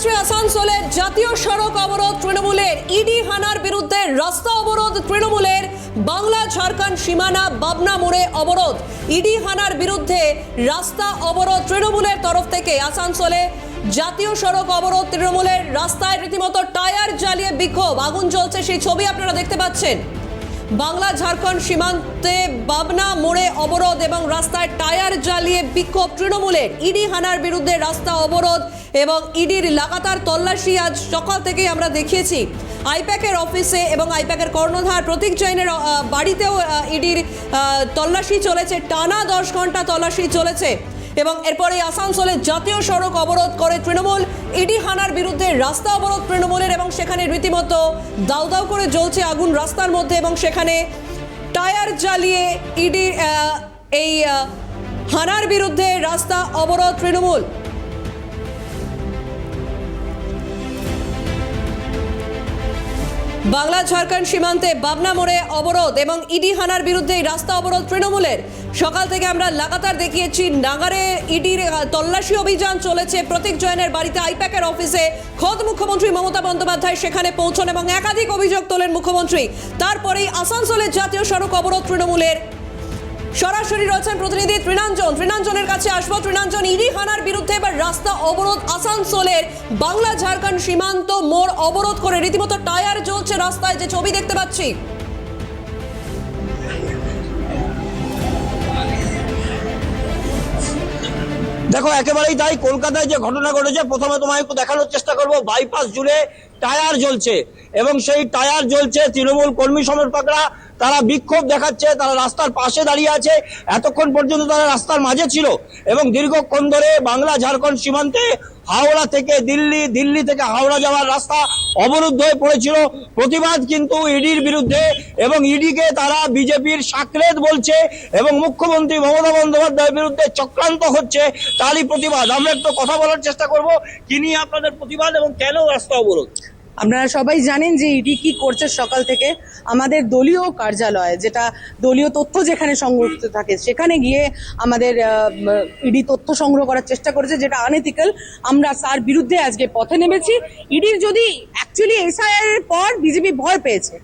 মহারাষ্ট্রে আসানসোলের জাতীয় সড়ক অবরোধ তৃণমূলের ইডি হানার বিরুদ্ধে রাস্তা অবরোধ তৃণমূলের বাংলা ঝাড়খণ্ড সীমানা বাবনা মোড়ে অবরোধ। ইডি হানার বিরুদ্ধে রাস্তা অবরোধ তৃণমূলের তরফ থেকে আসানসোলে জাতীয় সড়ক অবরোধ তৃণমূলের রাস্তায় রীতিমতো টায়ার জ্বালিয়ে বিক্ষোভ। আগুন জ্বলছে সেই ছবি আপনারা দেখতে পাচ্ছেন। বাংলা, ঝাড়খণ্ড সীমান্তে বাবনা মোড়ে অবরোধ এবং রাস্তায় টায়ার জ্বালিয়ে বিক্ষোভ তৃণমূলের। ইডি, হানার বিরুদ্ধে রাস্তা অবরোধ এবং ইডির লাগাতার তল্লাশি আজ সকাল থেকেই আমরা দেখিয়েছি। আইপ্যাকের অফিসে এবং আইপ্যাকের কর্ণধার প্রতীক জৈনের বাড়িতেও ইডির তল্লাশি চলেছে। টানা দশ ঘণ্টা তল্লাশি চলেছে। এবং এরপরে আসানসোলে জাতীয় সড়ক অবরোধ করে তৃণমূল, ইডি হানার বিরুদ্ধে রাস্তা অবরোধ তৃণমূলের এবং সেখানে রীতিমতো দাউ দাউ করে জ্বলছে আগুন রাস্তার মধ্যে এবং সেখানে টায়ার জ্বালিয়ে ইডি এই হানার বিরুদ্ধে রাস্তা অবরোধ তৃণমূল। বাংলা ঝাড়খণ্ড সীমান্তে বাবনা মোড়ে অবরোধ এবং ইডি হানার বিরুদ্ধে রাস্তা অবরোধ তৃণমূলের। সকাল থেকে আমরা লাগাতার দেখিয়েছি, নাগারে ইডির তল্লাশি অভিযান চলেছে প্রতীক জয়নের বাড়িতে আইপ্যাকের অফিসে। খোদ মুখ্যমন্ত্রী মমতা বন্দ্যোপাধ্যায় সেখানে পৌঁছন এবং একাধিক অভিযোগ তোলেন মুখ্যমন্ত্রী। তারপরেই আসানসোলের জাতীয় সড়ক অবরোধ তৃণমূলের। সরাসরি রয়েছেন প্রতিনিধি তৃণাঞ্জন। তৃণাঞ্জনের কাছে আসব। তৃণাঞ্জন, ইডি হানার বিরুদ্ধে এবার রাস্তা অবরোধ। আসানসোলের বাংলা ঝাড়খণ্ড সীমান্ত মোড় অবরোধ করে রীতিমতো টায়ার জ্বলছে রাস্তায় যে ছবি দেখতে পাচ্ছি। দেখো, একেবারেই তাই। কলকাতায় যে ঘটনা ঘটেছে, প্রথমে তোমায় একটু দেখানোর চেষ্টা করব। বাইপাস জুড়ে টায়ার জ্বলছে। এবং সেই টায়ার জ্বলছে তৃণমূল কর্মী সমর্থকরা তারা বিক্ষোভ দেখাচ্ছে, তারা রাস্তার পাশে দাঁড়িয়ে আছে। এতক্ষণ পর্যন্ত তারা রাস্তার মাঝে ছিল। এবং দীর্ঘক্ষণ ধরে বাংলা ঝাড়খণ্ড সীমান্তে হাওড়া থেকে দিল্লি দিল্লি থেকে হাওড়া যাওয়ার রাস্তা অবরুদ্ধ হয়ে পড়েছিল। প্রতিবাদ কিন্তু ইডির বিরুদ্ধে এবং ইডিকে তারা বিজেপির সাকরেত বলছে এবং মুখ্যমন্ত্রী মমতা বন্দ্যোপাধ্যায়ের বিরুদ্ধে চক্রান্ত হচ্ছে তারই প্রতিবাদ। আমরা একটু কথা বলার চেষ্টা করব। কি নিয়ে আপনাদের প্রতিবাদ এবং কেন রাস্তা অবরোধ? আপনারা সবাই জানেন যে ইডি কি করছে সকাল থেকে। আমাদের দলীয় কার্যালয়, যেটা দলীয় তথ্য যেখানে সংরক্ষিত থাকে, সেখানে গিয়ে আমাদের ইডি তথ্য সংগ্রহ করার চেষ্টা করেছে, যেটা আনএথিক্যাল আমরা তার বিরুদ্ধে আজকে পথে নেমেছি। ইডির যদি অ্যাকচুয়ালি এসআইআর এর পর বিজেপি ভয় পেয়েছে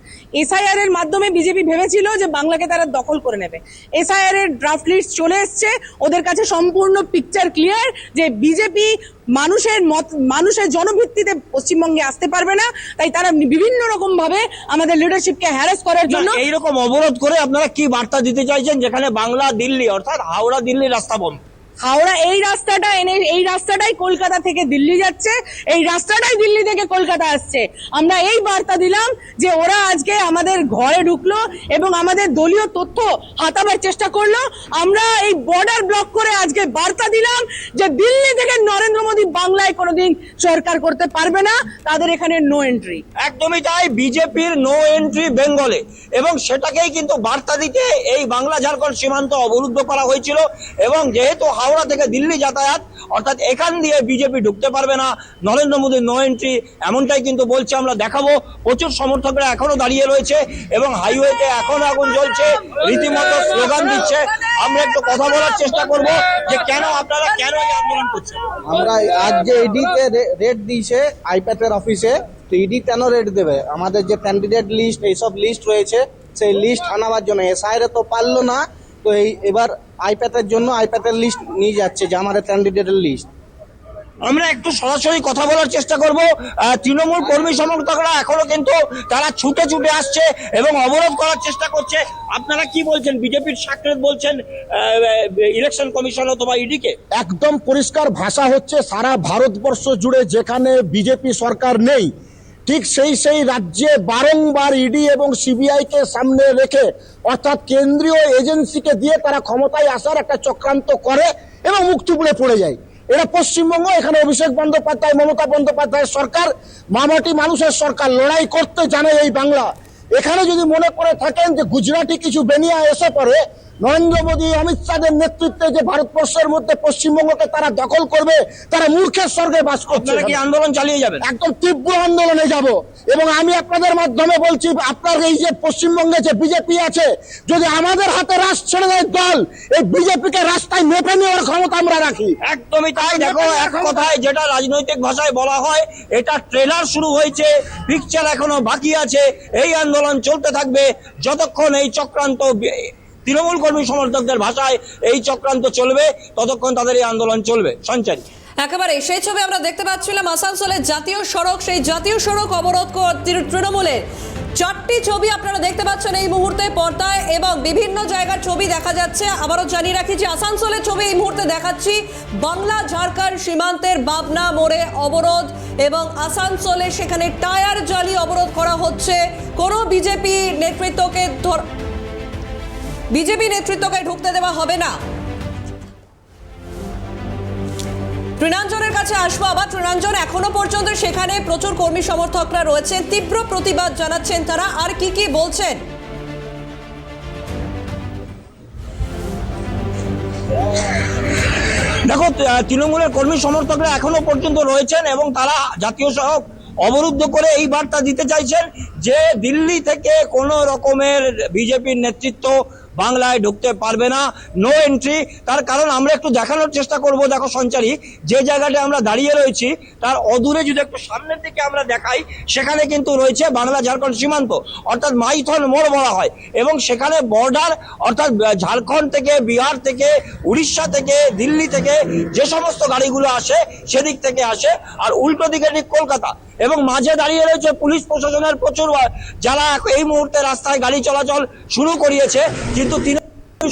এসআইআর এর মাধ্যমে বিজেপি ভেবেছিল যে বাংলাকে তারা দখল করে নেবে। এসআইআর এর ড্রাফট লিস্ট চলে এসছে, ওদের কাছে সম্পূর্ণ পিকচার ক্লিয়ার যে বিজেপি মানুষের মত মানুষের জনভিত্তিতে পশ্চিমবঙ্গে আসতে পারবে না তাই তারা বিভিন্ন রকম ভাবে আমাদের লিডারশিপকে হ্যারাস করার জন্য এইরকম অবরোধ করে আপনারা কি বার্তা দিতে চাইছেন? যেখানে বাংলা দিল্লি অর্থাৎ হাওড়া দিল্লি রাস্তা বন্ধ। হাওড়া এই রাস্তাটা এনে এই রাস্তাটাই কলকাতা থেকে দিল্লি যাচ্ছে এই রাস্তাটাই দিল্লি থেকে কলকাতা আসছে। আমরা এই বার্তা দিলাম যে ওরা আজকে আমাদের ঘরে ঢুকলো এবং আমাদের দলীয় তথ্য হাতাবার চেষ্টা করল। আমরা এই বর্ডার ব্লক করে আজকে বার্তা দিলাম যে দিল্লি থেকে নরেন্দ্র বাংলায় কোনোদিন সরকার করতে পারবে না তাদের এখানে নো এন্ট্রি একদমই তাই বিজেপির নো এন্ট্রি বেঙ্গলে। এবং সেটাকেই কিন্তু বার্তা দিতে এই বাংলা ঝাড়খণ্ড সীমান্ত অবরুদ্ধ করা হয়েছিল। এবং যেহেতু হাওড়া থেকে দিল্লি যাতায়াত অর্থাৎ এখান দিয়ে বিজেপি ঢুকতে পারবে না নরেন্দ্র মোদীর নো এন্ট্রি এমনটাই কিন্তু বলছে আমরা দেখাবো। প্রচুর সমর্থকরা এখনও দাঁড়িয়ে রয়েছে এবং হাইওয়েতে এখন আগুন জ্বলছে রীতিমতো স্লোগান দিচ্ছে। আমরা একটু কথা বলার চেষ্টা করব যে কেন আপনারা কেন এই আন্দোলন করছেন? আমরা আজ যে ইডিতে রেট দিয়েছে আইপ্যাথের অফিসে তো ইডি কেন রেট দেবে? আমাদের যে ক্যান্ডিডেট লিস্ট এইসব লিস্ট রয়েছে, সেই লিস্ট আনাবার জন্য। এসআইরে তো পারল না, তো এই এবার আইপ্যাথের জন্য আইপ্যাথের লিস্ট নিয়ে যাচ্ছে যে আমাদের ক্যান্ডিডেটের লিস্ট আমরা একটু সরাসরি কথা বলার চেষ্টা করব। তৃণমূল কর্মী সমর্থকরা এখনও কিন্তু তারা ছুটে ছুটে আসছে এবং অবরোধ করার চেষ্টা করছে। আপনারা কি বলছেন? বিজেপির সাকরেত বলছেন ইলেকশন কমিশন অথবা ইডিকে? একদম পরিষ্কার ভাষা হচ্ছে, সারা ভারতবর্ষ জুড়ে যেখানে বিজেপি সরকার নেই, ঠিক সেই সেই রাজ্যে বারংবার ইডি এবং সিবিআই কে সামনে রেখে, অর্থাৎ কেন্দ্রীয় এজেন্সিকে দিয়ে তারা ক্ষমতায় আসার একটা চক্রান্ত করে এবং মুখ টুকরে পড়ে যায়। এরা পশ্চিমবঙ্গ, এখানে অভিষেক বন্দ্যোপাধ্যায়, মমতা বন্দ্যোপাধ্যায়ের সরকার, মামাটি মানুষের সরকার, লড়াই করতে জানে এই বাংলা। এখানে যদি মনে করে থাকেন যে গুজরাটি কিছু বেনিয়া এসে পড়ে নরেন্দ্র মোদী অমিত শাহের নেতৃত্বে যে ভারতবর্ষের মধ্যে পশ্চিমবঙ্গকে তারা দখল করবে তারা মূর্খের স্বর্গে বাস করছে। কি আন্দোলন চালিয়ে যাবেন? একদম তীব্র আন্দোলনে যাব। এবং আমি আপনাদের মাধ্যমে বলছি আপনার এই যে পশ্চিমবঙ্গে যে বিজেপি আছে যদি আমাদের হাতে রাশ ছেড়ে দেয় দল এই বিজেপিকে রাস্তায় মেপে নেওয়ার ক্ষমতা আমরা রাখি। একদমই তাই। দেখো এক কথায় যেটা রাজনৈতিক ভাষায় বলা হয় এটা ট্রেলার শুরু হয়েছে পিকচার এখনও বাকি আছে এই আন্দোলন চলতে থাকবে। যতক্ষণ এই চক্রান্ত তৃণমূল কর্মী সমর্থকদের ভাষায় এই চক্রান্ত চলবে, ততক্ষণ তাদের এই আন্দোলন চলবে। সঞ্চারী। একেবারে সেই ছবি আমরা দেখতে পাচ্ছিলাম আসানসোলের জাতীয় সড়ক, সেই জাতীয় সড়ক অবরোধ তৃণমূলের। চারটি ছবি আপনারা দেখতে পাচ্ছেন এই মুহূর্তে পর্দায় এবং বিভিন্ন জায়গার ছবি দেখা যাচ্ছে। আবারও জানিয়ে রাখি যে আসানসোলের ছবি এই মুহূর্তে দেখাচ্ছি। বাংলা, ঝাড়খণ্ড সীমান্তের বাবনা মোড়ে অবরোধ এবং আসানসোলে সেখানে টায়ার জালি অবরোধ করা হচ্ছে। কোনো বিজেপি নেতৃত্বকে বিজেপি নেতৃত্বকে ঢুকতে দেওয়া হবে না। তৃণাঞ্জনের কাছে আসব, আবার তৃণাঞ্জন এখনও পর্যন্ত সেখানে প্রচুর কর্মী সমর্থকরা রয়েছেন। তীব্র প্রতিবাদ জানাচ্ছেন তারা। আর কি কি বলছেন? দেখো তৃণমূলের কর্মী সমর্থকরা এখনও পর্যন্ত রয়েছেন এবং তারা জাতীয় সড়ক অবরুদ্ধ করে এই বার্তা দিতে চাইছেন যে দিল্লি থেকে কোনো রকমের বিজেপির নেতৃত্ব বাংলায় ঢুকতে পারবে না নো এন্ট্রি তার কারণ আমরা একটু দেখানোর চেষ্টা করব। দেখো সঞ্চারী, যে জায়গাটা আমরা দাঁড়িয়ে রয়েছি, তার অদূরে যদি একটু সামনের দিকে আমরা দেখাই, সেখানে কিন্তু রয়েছে বাংলা ঝাড়খণ্ড সীমান্ত, অর্থাৎ মাইথন মোড় বলা হয়। এবং সেখানে বর্ডার অর্থাৎ ঝাড়খণ্ড থেকে, বিহার থেকে, উড়িষ্যা থেকে, দিল্লি থেকে, যে সমস্ত গাড়িগুলো আসে, সেদিক থেকে আসে। আর উল্টো দিকে ঠিক কলকাতা এবং মাঝে দাঁড়িয়ে রয়েছে পুলিশ প্রশাসনের প্রচুর যারা এই মুহূর্তে রাস্তায় গাড়ি চলাচল শুরু করিয়েছে, কিন্তু তিনি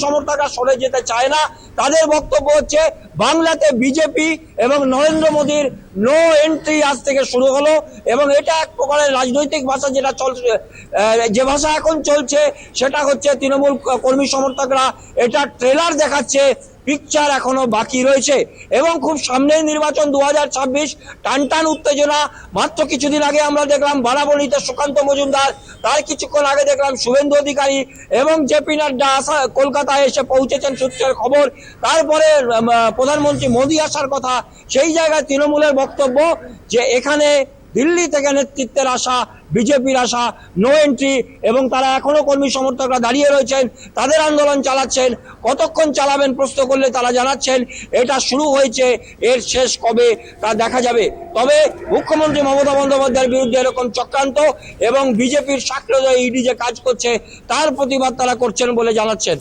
সমর্থকরা সরে যেতে চায় না। তাদের বক্তব্য হচ্ছে, বাংলাতে বিজেপি এবং নরেন্দ্র মোদীর নো এন্ট্রি আজ থেকে শুরু হলো এবং এটা এক প্রকারের রাজনৈতিক ভাষা যেটা চলছে যে ভাষা এখন চলছে, সেটা হচ্ছে তৃণমূল কর্মী সমর্থকরা, এটা ট্রেলার দেখাচ্ছে। পিকচার এখনও বাকি রয়েছে। এবং খুব সামনে নির্বাচন দু হাজার ছাব্বিশ, টান টান উত্তেজনা। মাত্র কিছুদিন আগে আমরা দেখলাম বারাবণীতে সুকান্ত মজুমদার তার কিছুক্ষণ আগে দেখলাম শুভেন্দু অধিকারী এবং জেপি নাড্ডা আসা কলকাতায় এসে পৌঁছেছেন সূত্রের খবর। তারপরে প্রধানমন্ত্রী মোদী আসার কথা। সেই জায়গায় তৃণমূলের বক্তব্য যে এখানে দিল্লি থেকে নেতৃত্বের আশা, বিজেপির আশা নো এন্ট্রি এবং তারা এখনও কর্মী সমর্থকরা দাঁড়িয়ে রয়েছেন, তাদের আন্দোলন চালাচ্ছেন, কতক্ষণ চালাবেন প্রশ্ন করলে তারা জানাচ্ছেন, এটা শুরু হয়েছে, এর শেষ কবে তা দেখা যাবে। তবে মুখ্যমন্ত্রী মমতা বন্দ্যোপাধ্যায়ের বিরুদ্ধে এরকম চক্রান্ত এবং বিজেপির সাক্ষ্যদয় ইডি যে কাজ করছে, তার প্রতিবাদ তারা করছেন বলে জানাচ্ছেন।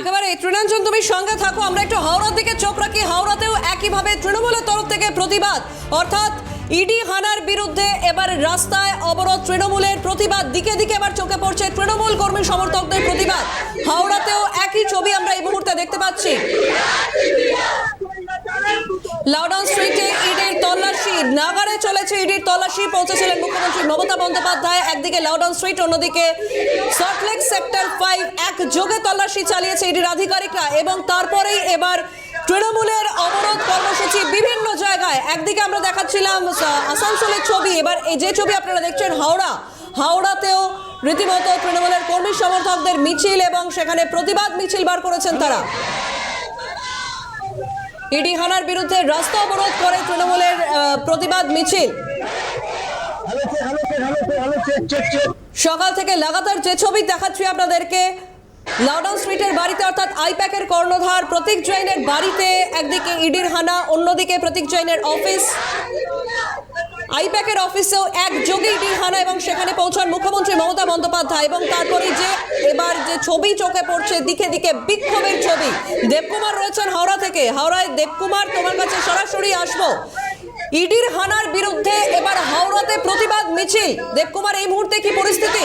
একেবারে তৃণাঞ্জন তুমি সঙ্গে থাকো, আমরা একটু হাওড়ার দিকে চোখ রাখি, হাওড়াতেও একইভাবে তৃণমূলের তরফ থেকে প্রতিবাদ। অর্থাৎ ইডি হানার বিরুদ্ধে এবার রাস্তায় অবরোধ তৃণমূলের প্রতিবাদ। দিকে দিকে এবার চোখে পড়ছে তৃণমূল কর্মী সমর্থকদের প্রতিবাদ। হাওড়াতেও একই ছবি আমরা এই মুহূর্তে দেখতে পাচ্ছি। লাউডাউন স্ট্রিটে ইডির তল্লাশি। নাগারে চলেছে ইডির তল্লাশি। পৌঁছেছিলেন মুখ্যমন্ত্রী মমতা বন্দ্যোপাধ্যায়। একদিকে লাউডাউন স্ট্রিট, অন্যদিকে সল্টলেক সেক্টর ফাইভ। এক যোগে তল্লাশি চালিয়েছে ইডির আধিকারিকরা এবং তারপরেই এবার তৃণমূলের অবরোধ কর্মসূচি বিভিন্ন জায়গায়। একদিকে আমরা দেখাচ্ছিলাম আসানসোলের ছবি। এবার এই যে ছবি আপনারা দেখছেন হাওড়া। হাওড়াতেও রীতিমতো তৃণমূলের কর্মী সমর্থকদের মিছিল এবং সেখানে প্রতিবাদ মিছিল বার করেছেন তারা। ইডি হানার বিরুদ্ধে রাস্তা অবরোধ করে তৃণমূলের প্রতিবাদ মিছিল। সকাল থেকে লাগাতার যে ছবি দেখাচ্ছি আপনাদেরকে লাউডাউন স্ট্রিটের বাড়িতে অর্থাৎ আইপ্যাকের কর্ণধার প্রতীক জৈনের বাড়িতে একদিকে ইডির হানা, অন্যদিকে প্রতীক জৈনের অফিস। আইপ্যাকের অফিসেও একযোগে ইডির হানা এবং সেখানে পৌঁছান মুখ্যমন্ত্রী মমতা বন্দ্যোপাধ্যায় এবং তারপরে যে এবার যে ছবি চোখে পড়ছে, দিকে দিকে বিক্ষোভের ছবি। দেবকুমার রয়েছেন হাওড়া থেকে। হাওড়ায়, দেবকুমার, তোমার কাছে সরাসরি আসব। ইডির হানার বিরুদ্ধে এবার হাওড়াতে প্রতিবাদ মিছিল। দেবকুমার, এই মুহূর্তে কি পরিস্থিতি?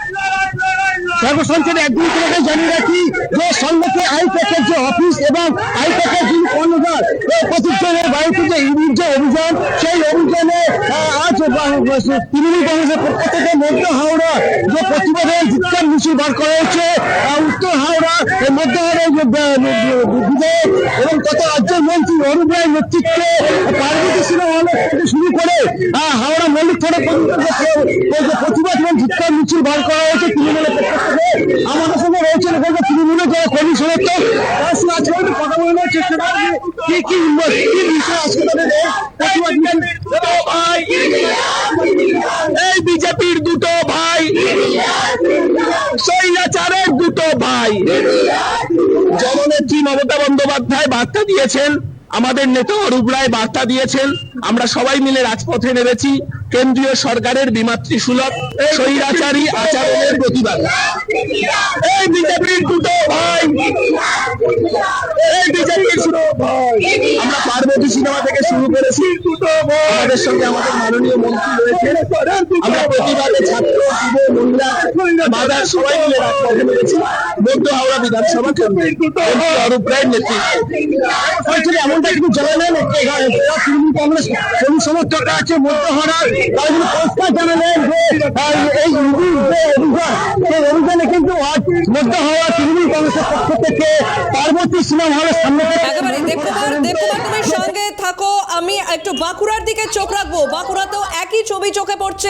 সংসদে একদিন তোমাকে জানিয়ে রাখি যে সন্ধ্যে আইপ্যাকের যে অফিস এবং আইপ্যাকের যিনি কর্ণধার এই প্রতিষ্ঠানের বাড়িতে যে ইডির যে অভিযান, সেই অভিযানে আজ তৃণমূল কংগ্রেসের পক্ষ থেকে মধ্য হাওড়া যে প্রতিবাদের জিজ্ঞান মিছিল বার করা হয়েছে উত্তর হাওড়া মধ্য হাওড়ার বিধায়ক এবং তথা রাজ্যের মন্ত্রী অরূপ রায়ের নেতৃত্বে পার্বতী সিনেমা হলের থেকে শুরু করে হাওড়া মল্লিক থানা প্রতিবাদ এবং ধিক্কার মিছিল বার করা হয়েছে তৃণমূলের পক্ষ আমাদের সঙ্গে রয়েছেন এই বিজেপির দুটো ভাই, স্বৈরাচারের দুটো ভাই। জননেত্রী মমতা বন্দ্যোপাধ্যায় বার্তা দিয়েছেন, আমাদের নেতা অরূপ রায় বার্তা দিয়েছেন, আমরা সবাই মিলে রাজপথে নেমেছি। কেন্দ্রীয় সরকারের বিমাতৃ সুলভ স্বৈরাচারী আচরণের প্রতিবাদ। এই বিজেপির দুটো ভাই। এই বিজেপির দুটো ভাই। আমরা পার্বতী সিনেমা থেকে শুরু করেছি। আমাদের সঙ্গে আমাদের মাননীয় মন্ত্রী রয়েছেন। আমরা প্রতিবাদে ছাত্র, যুব, মহিলা, মাদার সবাই মিলে রাজপথে নেমেছি। মধ্য হাওড়া বিধানসভা কেন্দ্রে। মন্ত্রী অরূপ রায়ের নেতৃত্বে। এমনটা কিন্তু যারা তৃণমূল কংগ্রেস হাওড়ার তারা কিন্তু পরিষ্কার জানালেন এই অভিযান কিন্তু আজ হাওড়া তৃণমূল কংগ্রেসের পক্ষ থেকে পার্বতী সিনেমা হলের সামনে আমি একটু বাঁকুড়ার দিকে চোখ রাখব। বাঁকুড়াতেও একই ছবি চোখে পড়ছে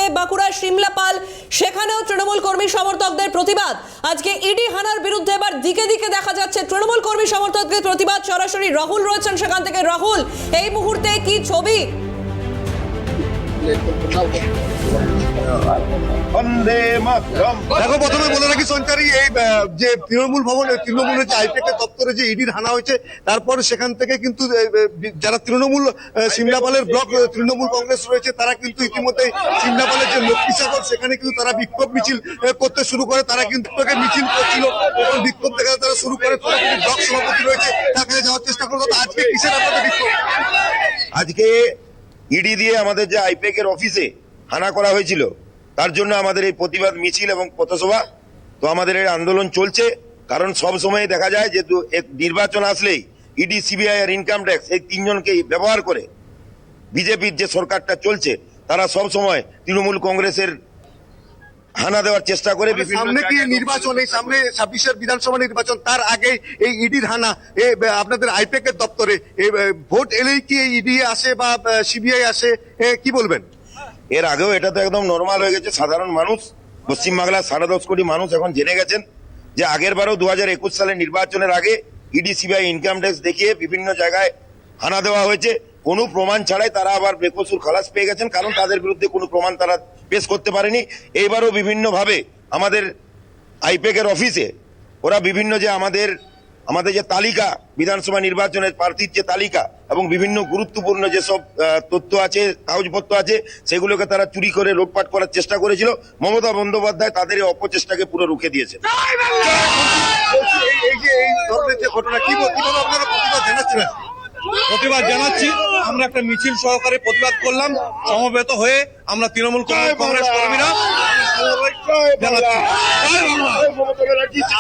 সিমলা পাল। সেখানেও তৃণমূল কর্মী সমর্থকদের প্রতিবাদ। আজকে ইডি হানার বিরুদ্ধে এবার দিকে দিকে দেখা যাচ্ছে তৃণমূল কর্মী সমর্থকদের প্রতিবাদ। সরাসরি রাহুল রয়েছেন সেখান থেকে। রাহুল, এই মুহূর্তে কি ছবি? দেখো, প্রথমে বলে রাখি সঞ্চারী, এই যে তৃণমূল ভবন তৃণমূলের যে আইপিএকের দপ্তরে যে ইডির হানা হয়েছে, তারপর সেখান থেকে কিন্তু যারা তৃণমূল সিমলাপালের ব্লক তৃণমূল কংগ্রেস রয়েছে, তারা কিন্তু ইতিমধ্যে সিমলাপালের যে লক্ষ্মীসাগর সেখানে কিন্তু তারা বিক্ষোভ মিছিল করতে শুরু করে। তারা কিন্তু তোকে মিছিল করছিল, এবং বিক্ষোভ দেখা তারা শুরু করে ব্লক সভাপতি রয়েছে তার কাছে যাওয়ার চেষ্টা করল। আজকে কিসের আপনাদের বিক্ষোভ? আজকে ইডি দিয়ে আমাদের যে আইপেক এর অফিসে হানা করা হয়েছিল, তার জন্য আমাদের এই প্রতিবাদ মিছিল এবং পথসভা, তো আমাদের এই আন্দোলন চলছে। কারণ সব সময় দেখা যায় যে নির্বাচন আসলেই ইডি, সিবিআই আর ইনকাম ট্যাক্স এই তিনজনকে ব্যবহার করে বিজেপির যে সরকারটা চলছে, তারা সব সময় তৃণমূল কংগ্রেসের হানা দেওয়ার চেষ্টা করে বিভিন্ন সামনে কি নির্বাচন এই সামনে ছাব্বিশের বিধানসভা নির্বাচন তার আগে এই ইডির হানা আপনাদের আইপেক এর দপ্তরে ভোট এলেই কি ইডি আসে বা সিবিআই আসে? কি বলবেন? এর আগেও এটা তো একদম নর্মাল হয়ে গেছে সাধারণ মানুষ পশ্চিমবাংলার সাড়ে দশ কোটি মানুষ এখন জেনে গেছেন যে আগের বারও দু হাজার একুশ সালের নির্বাচনের আগে ইডি সিবিআই ইনকাম ট্যাক্স দেখিয়ে বিভিন্ন জায়গায় হানা দেওয়া হয়েছে। কোনো প্রমাণ ছাড়াই তারা আবার বেকসুর খালাস পেয়ে গেছেন কারণ তাদের বিরুদ্ধে কোনো প্রমাণ তারা পেশ করতে পারেনি। এইবারও বিভিন্নভাবে আমাদের আইপেকের অফিসে ওরা বিভিন্ন যে আমাদের আমাদের যে তালিকা বিধানসভা নির্বাচনের প্রার্থীর যে তালিকা এবং বিভিন্ন গুরুত্বপূর্ণ যেসব তথ্য আছে কাগজপত্র আছে সেগুলোকে তারা চুরি করে লোটপাট করার চেষ্টা করেছিল। মমতা বন্দ্যোপাধ্যায় তাদের এই অপচেষ্টাকে পুরো রুখে দিয়েছে এই- যে এই ধরনের যে ঘটনা কি আপনারা প্রতিবাদ জানাচ্ছি আমরা একটা মিছিল সহকারে প্রতিবাদ করলাম সমবেত হয়ে আমরা তৃণমূল কংগ্রেস কর্মীরা।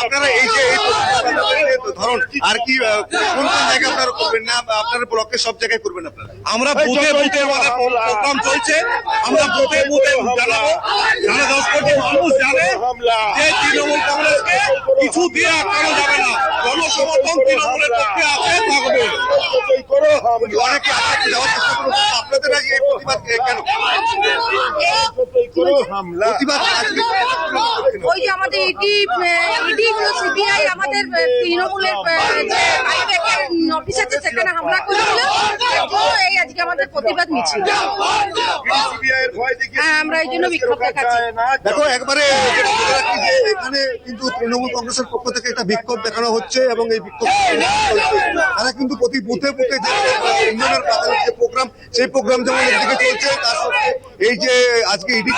আপনারা এই যে এই প্রতিবাদের যে ধরন আর কি কোন কোন জায়গায় আপনারা করবেন না আপনার ব্লকে সব জায়গায় করবেন আপনারা? আমরা বুথে বুথে আমাদের প্রোগ্রাম চলছে। আমরা বুথে বুথে জানাব। সাড়ে দশ কোটি মানুষ জানে যে তৃণমূল কংগ্রেসকে কিছু দিয়ে আটকানো যাবে না। জনসমর্থন তৃণমূলের পক্ষে আছে থাকবে। অনেকে আপনাদের প্রতিবাদ কেন? ওই যে আমাদের ইডি ইডি সিবিআই আমাদের তৃণমূলের আহ, যে আইপ্যাকের অফিস আছে সেখানে হামলা করেছিল। এই আজকে আমাদের প্রতিবাদ মিছিল। হ্যাঁ আমরা এই জন্য বিক্ষোভ দেখাচ্ছি। দেখো একবারে যেটা বলে রাখি যে এখানে কিন্তু তৃণমূল কংগ্রেসের পক্ষ থেকে একটা বিক্ষোভ দেখানো হচ্ছে এবং এই বিক্ষোভ। তারা কিন্তু প্রতি বুথে বুথে যে প্রোগ্রাম সেই প্রোগ্রাম যেমন একদিকে চলছে তার এই যে আজকে ইডিট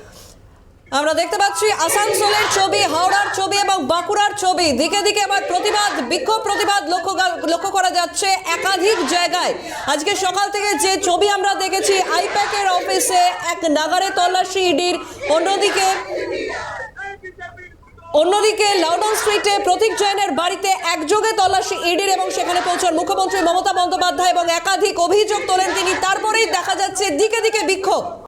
আমরা দেখতে পাচ্ছি আসানসোলের ছবি, হাওড়ার ছবি এবং বাঁকুড়ার ছবি। দিকে দিকে আবার প্রতিবাদ, বিক্ষোভ প্রতিবাদ লক্ষ্য লক্ষ্য করা যাচ্ছে একাধিক জায়গায়। আজকে সকাল থেকে যে ছবি আমরা দেখেছি, আইপ্যাকের অফিসে এক নাগারে তল্লাশি ইডির। অন্যদিকে অন্যদিকে লাউডন স্ট্রিটে প্রতীক জৈনের বাড়িতে একযোগে তল্লাশি ইডির এবং সেখানে পৌঁছান মুখ্যমন্ত্রী মমতা বন্দ্যোপাধ্যায় এবং একাধিক অভিযোগ তোলেন তিনি। তারপরেই দেখা যাচ্ছে দিকে দিকে বিক্ষোভ।